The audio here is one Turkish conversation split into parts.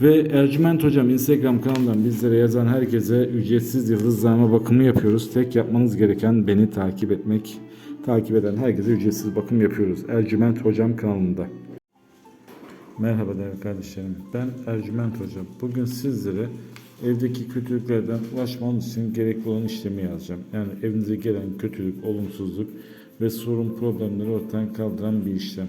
Ve Ercüment Hocam Instagram kanalından bizlere yazan herkese ücretsiz yıldızlama bakımı yapıyoruz. Tek yapmanız gereken beni takip etmek. Takip eden herkese ücretsiz bakım yapıyoruz. Ercüment Hocam kanalında. Merhaba değerli kardeşlerim. Ben Ercüment Hocam. Bugün sizlere evdeki kötülüklerden ulaşmanız için gerekli olan işlemi yazacağım. Yani evinize gelen kötülük, olumsuzluk ve sorun problemleri ortadan kaldıran bir işlem.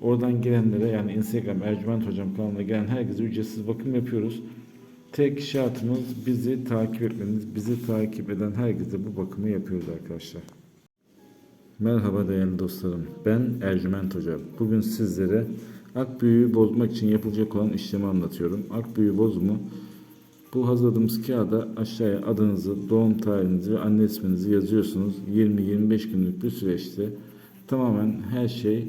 Oradan gelenlere yani Instagram Ercüment Hocam kanalına gelen herkese ücretsiz bakım yapıyoruz. Tek şartımız bizi takip etmeniz. Bizi takip eden herkese bu bakımı yapıyoruz arkadaşlar. Merhaba değerli dostlarım. Ben Ercüment Hoca. Bugün sizlere ak büyüğü bozmak için yapılacak olan işlemi anlatıyorum. Ak büyüğü bozumu bu hazırladığımız kağıda aşağıya adınızı, doğum tarihinizi ve anne isminizi yazıyorsunuz. 20-25 günlük bir süreçte tamamen her şey